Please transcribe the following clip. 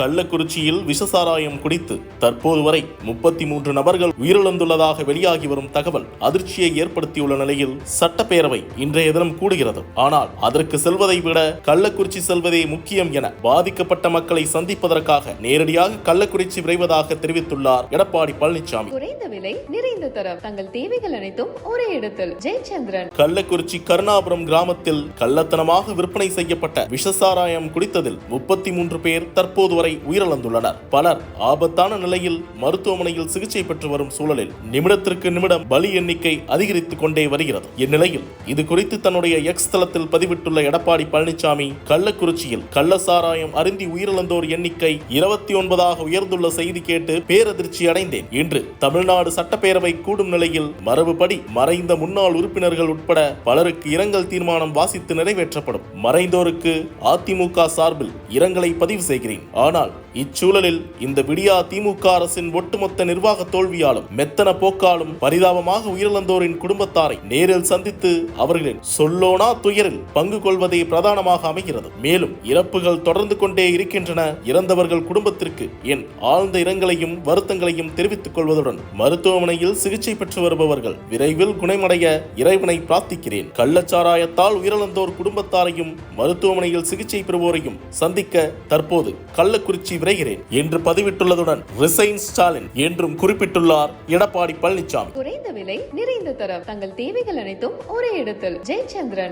கள்ளக்குறிச்சியில் விஷசாராயம் குடித்து தற்போது வரை முப்பத்தி மூன்று நபர்கள் உயிரிழந்துள்ளதாக வெளியாகி வரும் தகவல் அதிர்ச்சியை ஏற்படுத்தியுள்ள நிலையில் சட்டப்பேரவை இன்றைய தினம் கூடுகிறது. ஆனால் அதற்கு செல்வதை விட கள்ளக்குறிச்சி செல்வதே முக்கியம் என பாதிக்கப்பட்ட மக்களை சந்திப்பதற்காக நேரடியாக கள்ளக்குறிச்சி விரைவதாக தெரிவித்துள்ளார் எடப்பாடி பழனிசாமி குறைந்த விலை நிறைந்த தரம். தங்கள் தேவைகள் அனைத்தும் ஒரே இடத்தில். ஜெயச்சந்திரன். கள்ளக்குறிச்சி கருணாபுரம் கிராமத்தில் கள்ளத்தனமாக விற்பனை செய்யப்பட்ட விஷசாராயம் குடித்ததில் முப்பத்தி மூன்று பேர் தற்போது வரை உயிரிழந்துள்ளனர். பலர் ஆபத்தான நிலையில் மருத்துவமனையில் சிகிச்சை பெற்று வரும் சூழலில் நிமிடத்திற்கு நிமிடம் பலி எண்ணிக்கை அதிகரித்துக் கொண்டே வருகிறது. இந்நிலையில் இது குறித்து தன்னுடைய எக்ஸ் தளத்தில் பதிவிட்டுள்ள எடப்பாடி பழனிசாமி கள்ளக்குறிச்சியில் கள்ளசாராயம் அருந்தி உயிரிழந்தோர் எண்ணிக்கை இருபத்தி ஒன்பதாக உயர்ந்துள்ள செய்தி கேட்டு பேரதிர்ச்சி அடைந்தேன். இன்று தமிழ்நாடு சட்டப்பேரவை கூடும் நிலையில் மரபுபடி மறைந்த முன்னாள் உறுப்பினர்கள் உட்பட பலருக்கு இரங்கல் தீர்மானம் வாசித்து நிறைவேற்றப்படும். மறைந்தோருக்கு அதிமுக சார்பில் இரங்கலை பதிவு செய்கிறேன். ஆனால் இச்சூழலில் இந்த விடியா திமுக அரசின் ஒட்டுமொத்த நிர்வாக தோல்வியாலும் மெத்தன போக்காலும் பரிதாபமாக உயிரிழந்தோரின் குடும்பத்தாரை நேரில் சந்தித்து அவர்களின் சொல்லோனா துயரில் பங்கு கொள்வதே பிரதானமாக அமைகிறது. மேலும் இறப்புகள் தொடர்ந்து கொண்டே இருக்கின்றன. இறந்தவர்கள் குடும்பத்திற்கு என் ஆழ்ந்த இரங்கலையும் வருத்தங்களையும் தெரிவித்துக் கொள்வதுடன் மருத்துவமனையில் சிகிச்சை பெற்று வருபவர்கள் விரைவில் குணமடைய இறைவனை பிரார்த்திக்கிறேன். கள்ளச்சாராயத்தால் உயிரிழந்தோர் குடும்பத்தாரையும் மருத்துவமனையில் சிகிச்சை பெறுவோரையும் சந்திக்க தற்போது கள்ள கள்ளக்குறிச்சி விரைகிறேன் என்று பதிவிட்டுள்ளதுடன் ரிசைன் ஸ்டாலின் என்றும் குறிப்பிட்டுள்ளார். எடப்பாடி பழனிசாமி. குறைந்த விலை நிறைந்த தரம். தங்கள் தேவைகள் அனைத்தும் ஒரே இடத்தில். ஜெயச்சந்திரன்.